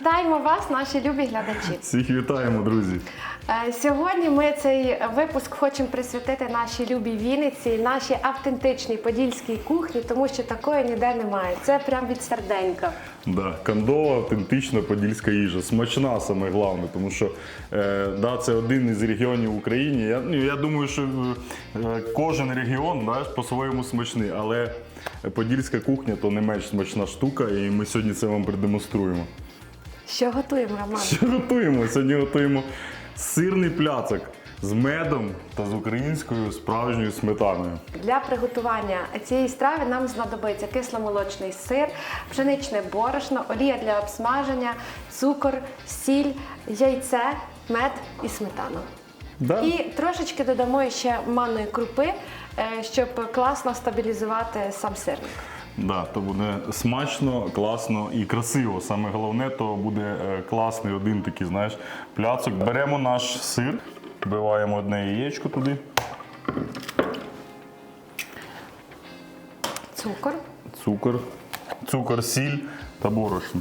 Вітаємо вас, наші любі глядачі. Всіх вітаємо, друзі. Е, Сьогодні ми цей випуск хочемо присвятити нашій любій Вінниці, нашій автентичній подільській кухні, тому що такої ніде немає. Це прям від серденька. Да, кандова, автентична подільська їжа. Смачна саме головне, тому що е, да, це один із регіонів в Україні. Я, ну, я думаю, що е, кожен регіон да, по-своєму смачний, але подільська кухня то не менш смачна штука, і ми сьогодні це вам продемонструємо. Що готуємо, Роман? Що готуємо? Сьогодні готуємо сирний пляцок з медом та з українською справжньою сметаною. Для приготування цієї страви нам знадобиться кисломолочний сир, пшеничне борошно, олія для обсмаження, цукор, сіль, яйце, мед і сметана. Да? І трошечки додамо ще манної крупи, е, щоб класно стабілізувати сам сирник. Да, то буде смачно, класно і красиво. Саме головне, то буде е, класний один такий, знаєш, пляцок. Беремо наш сир, вбиваємо одне яєчко туди, Цукор. цукор, цукор, сіль та борошно.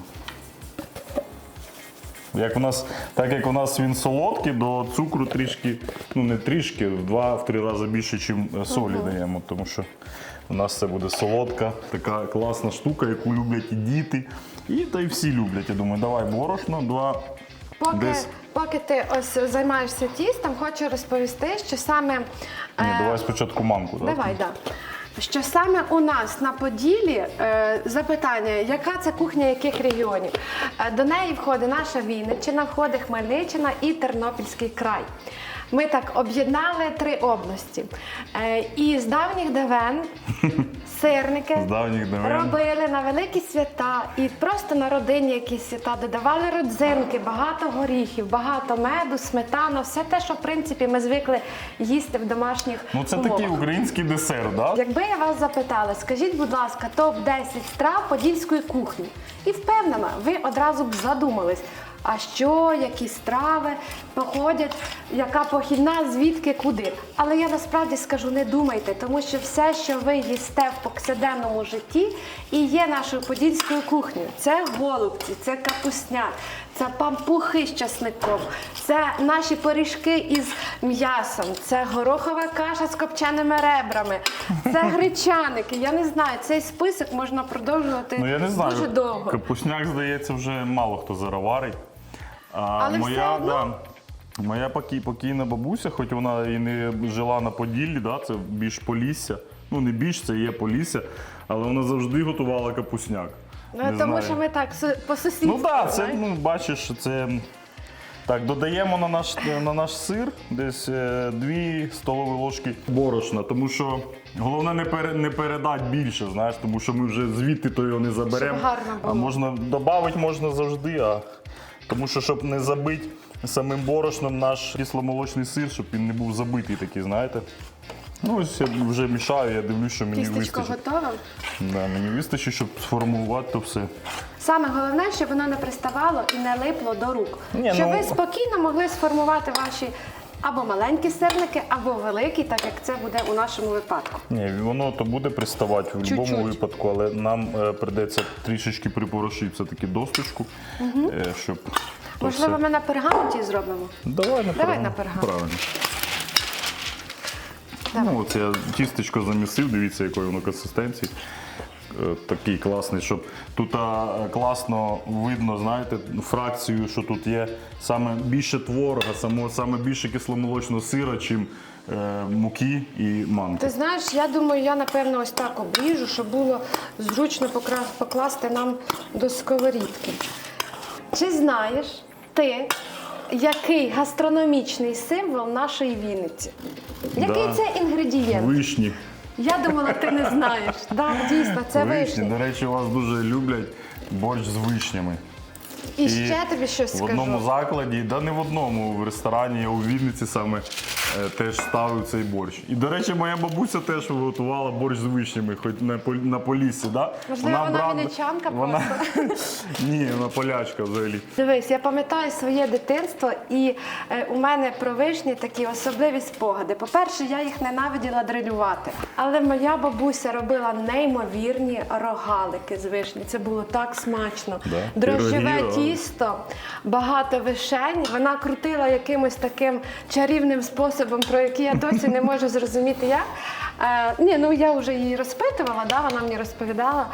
Як у нас, так як у нас він солодкий, до цукру трішки, ну не трішки, в два-три рази більше, ніж солі даємо, тому що у нас це буде солодка, така класна штука, яку люблять і діти. І та й всі люблять. Я думаю, давай борошно, два. Поки, Десь. поки ти ось займаєшся тістом, хочу розповісти, що саме. Ні, е, давай спочатку манку. да? Давай, да. Що саме у нас на Поділі е, запитання, яка це кухня яких регіонів? Е, до неї входить наша Вінниччина, входить Хмельниччина і Тернопільський край. Ми так об'єднали три області. Е, і з давніх давен сирники З давніх давен. робили на великі свята і просто на родинні якісь свята додавали родзинки, багато горіхів, багато меду, сметану, все те, що в принципі ми звикли їсти в домашніх Ну це умовах. такий український десерт, да? Якби я вас запитала, скажіть, будь ласка, топ-10 страв подільської кухні. І впевнена, ви одразу б задумались. А що, які страви походять, яка похідна, звідки, куди. Але я насправді скажу, не думайте, тому що все, що ви їсте в повсякденному житті, і є нашою подільською кухнею. Це голубці, це капусня, це пампухи з часником, це наші пиріжки із м'ясом, це горохова каша з копченими ребрами, це гречаники. Я не знаю, цей список можна продовжувати Ну я не знаю. дуже довго. Капусняк, здається, вже мало хто зараварить. А Але моя, все одно. да, моя поки- покійна бабуся, хоч вона і не жила на Поділлі, да, це більш Полісся. Ну не більш, це є Полісся, але вона завжди готувала капусняк. Ну, Не тому знаю. що ми так су- по сусідству. Ну так, це знаєте. ну, бачиш, це. Так, додаємо на наш, на наш сир десь е, 2 столові ложки борошна, тому що головне не, пере, не передати більше, знаєш, тому що ми вже звідти то його не заберемо. Гарно А можна додати можна завжди, а тому що щоб не забити самим борошном наш кисломолочний сир, щоб він не був забитий такий, знаєте. Ну ось я вже мішаю, я дивлюсь, що мені Кісточка вистачить. готова. Да, мені вистачить, щоб сформувати то все. Саме головне, щоб воно не приставало і не липло до рук. Ні, щоб ну- ви спокійно могли сформувати ваші або маленькі сирники, або великі, так як це буде у нашому випадку. Ні, воно то буде приставати в будь-якому випадку, але нам е, придеться трішечки припорошити все-таки досточку, е, щоб то Можливо, все. ми на пергаменті зробимо. Давай на Давай на пергамент. Правильно. Ну, от я тістечко замісив, дивіться, якої воно консистенції. Е, Такий класний, щоб тут класно видно, знаєте, фракцію, що тут є саме більше творога, само, саме більше кисломолочного сира, чим е, муки і манки. Ти знаєш, я думаю, я напевно ось так обріжу, щоб було зручно покра- покласти нам до сковорідки. Чи знаєш ти, який гастрономічний символ нашої Вінниці? Який Да. це інгредієнт? Вишні. Я думала, ти не знаєш. Так, дійсно, це Вишні. До речі, вас дуже люблять борщ з вишнями. І ще тобі щось в скажу. одному закладі, да не в одному, в ресторані, а у Вінниці саме теж ставив цей борщ. І, до речі, моя бабуся теж готувала борщ з вишнями, хоч на, Пол- на Поліссі. Да? Можливо, вона брала- вінничанка. Ні, вона полячка взагалі. Дивись, я пам'ятаю своє дитинство, і е, у мене про вишні такі особливі спогади. По-перше, я їх ненавиділа дрилювати. Але моя бабуся робила неймовірні рогалики з вишні. Це було так смачно. Да? Дрожжеве тісто, багато вишень. Вона крутила якимось таким чарівним способом, про який я досі не можу зрозуміти як. Е, ні, ну я вже її розпитувала, да, вона мені розповідала.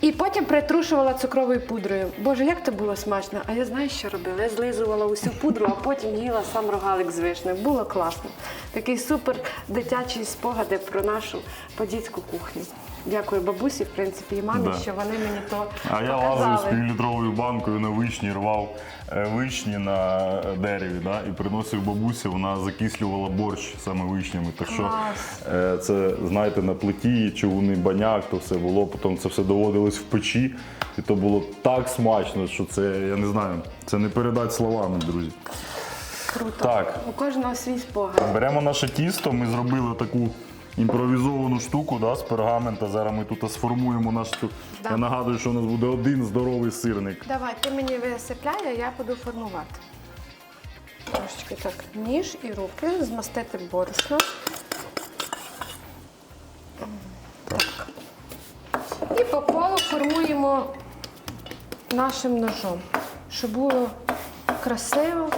І потім притрушувала цукровою пудрою. Боже, як це було смачно! А я знаю, що робила? Я злизувала усю пудру, а потім їла сам рогалик з вишнею. Було класно. Такий супер дитячі спогади про нашу подільську кухню. Дякую бабусі, в принципі, і мамі, Да. що вони мені то А я лазив з показали. півлітровою банкою на вишні, рвав е, вишні на е, дереві да, і приносив бабусі, вона закислювала борщ саме вишнями. Так що Клас. е, це, знаєте, на плиті, човуни баняк, то все було, потім це все доводилось в печі. І то було так смачно, що це, я не знаю, це не передати словами, друзі. Круто. Так. У кожного свій спогад. Беремо наше тісто, ми зробили таку імпровізовану штуку да, з пергамента. Зараз ми тут сформуємо наш. Да. Я нагадую, що у нас буде один здоровий сирник. Давай, ти мені висипляй, а я буду формувати. Трошечки так, ніж і руки, змастити борошно. Так. І по колу формуємо нашим ножом, щоб було красиво.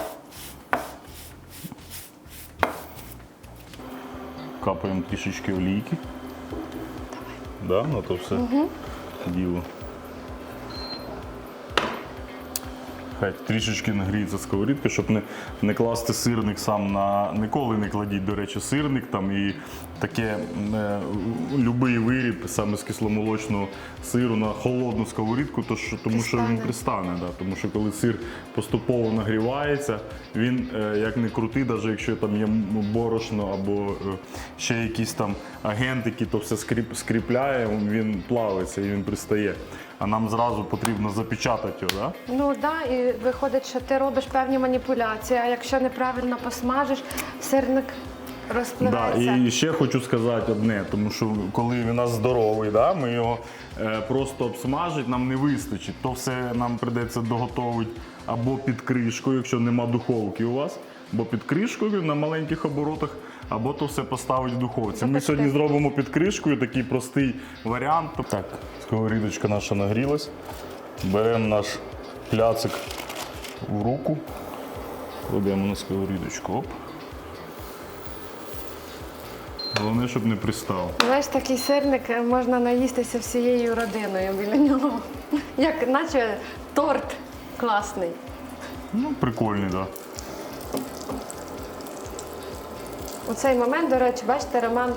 Капаємо трішечки олійки. Да, на то все діло. Хай трішечки нагріється сковорідка, щоб не, не класти сирник сам на. Ніколи не кладіть, до речі, сирник там і таке е, любий виріб саме з кисломолочного сиру на холодну сковорідку, то що, тому що він Пристане. пристане. Да, тому що коли сир поступово нагрівається, він е, як не крутий, навіть якщо там є борошно або е, ще якісь там агентики, то все скріп, скріпляє, він плавиться і він пристає. А нам зразу потрібно запечатати його. Да? Ну так, да, і виходить, що ти робиш певні маніпуляції, а якщо неправильно посмажиш, сирник Да, розпливається. і ще хочу сказати одне, тому що коли він у нас здоровий, да, ми його е, просто обсмажить, нам не вистачить. То все нам прийдеться доготовити або під кришкою, якщо нема духовки у вас, або під кришкою на маленьких оборотах, або то все поставити в духовці. Ми сьогодні зробимо під кришкою такий простий варіант. Так, сковорідочка наша нагрілась. Беремо наш пляцик в руку, кладемо на сковорідочку. Оп. Головне, щоб не пристав. Знаєш, такий сирник можна наїстися всією родиною біля нього. Як наче торт класний. Ну, прикольний, так. Да. У цей момент, до речі, бачите, Роман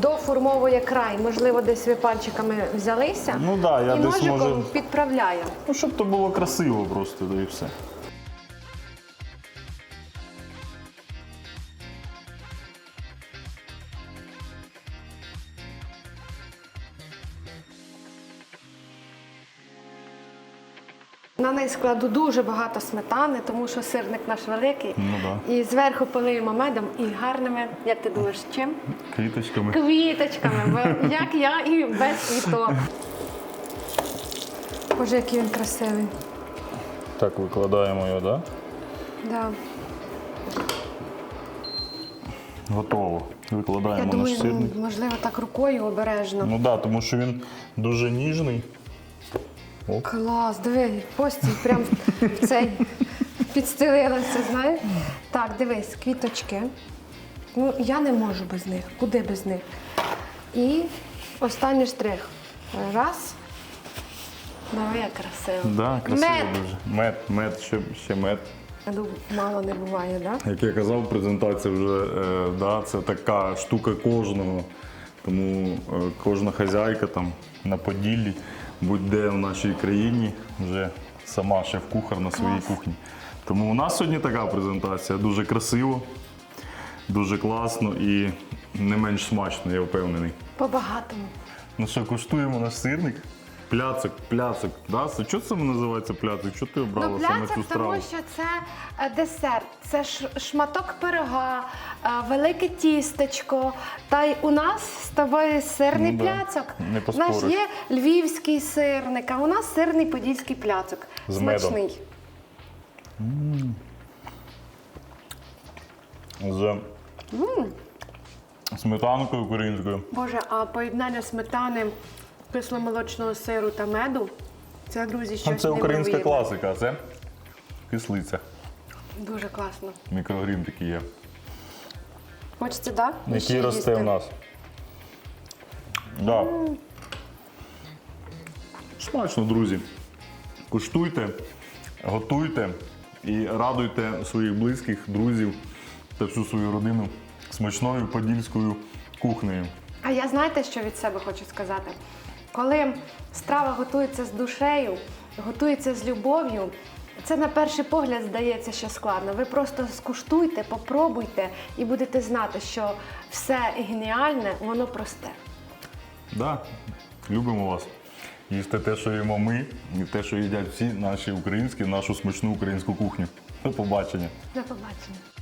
доформовує край. Можливо, десь ви пальчиками взялися Ну да, я і десь, ножиком може- підправляє. Ну, щоб то було красиво просто, да і все. На неї складу дуже багато сметани, тому що сирник наш великий. Ну да. І зверху полиємо медом і гарними, як ти думаєш, чим? Квіточками. Квіточками, бо як я і без квіток. Боже, який він красивий. Так, викладаємо його, так? Да. Да? Готово. Я Викладаємо думаю, наш сирник. ну, можливо, так рукою обережно. Ну так, да, тому що він дуже ніжний. Клас, диви, постіль прям в цей підстелилася, знаєш? Так, дивись, квіточки. Ну, я не можу без них. Куди без них? І останній штрих. Раз. Давай, як красиво. Да, красиво Мед. дуже. Мед, мед, ще, ще мед. Мало не буває, так? Да? Як я казав, презентація вже е, да, це така штука кожного. Тому е, кожна хазяйка там на Поділлі, будь-де в нашій країні, вже сама шеф-кухар на своїй Клас. кухні. Тому у нас сьогодні така презентація. Дуже красиво, дуже класно і не менш смачно, я впевнений. По-багатому. Ну що, куштуємо наш сирник. Пляцик, пляцик. Да? Це- Чого це називається пляцик? Чого ти обрала Ну, саме цю пляцик, страву? тому що це е, десерт, це ш- шматок пирога, е, велике тістечко. Та й у нас з тобою сирний Ну да, пляцок. не У нас поспориш. є львівський сирник, а у нас сирний подільський пляцок. З медом. Смачний. З сметанкою українською. Боже, а поєднання сметани, кисломолочного сиру та меду. Це, друзі, щось Це українська неймовірне. класика, а це кислиця. Дуже класно. Мікрогрін такий є. Хочеться, так? Да? Який росте в нас. Да. Смачно, друзі. Куштуйте, готуйте і радуйте своїх близьких, друзів та всю свою родину смачною подільською кухнею. А я знаєте, що від себе хочу сказати? Коли страва готується з душею, готується з любов'ю, це на перший погляд здається, що складно. Ви просто скуштуйте, попробуйте і будете знати, що все геніальне, воно просте. Да, любимо вас. Їсте те, що їмо ми, і те, що їдять всі наші українські, нашу смачну українську кухню. До побачення. До побачення.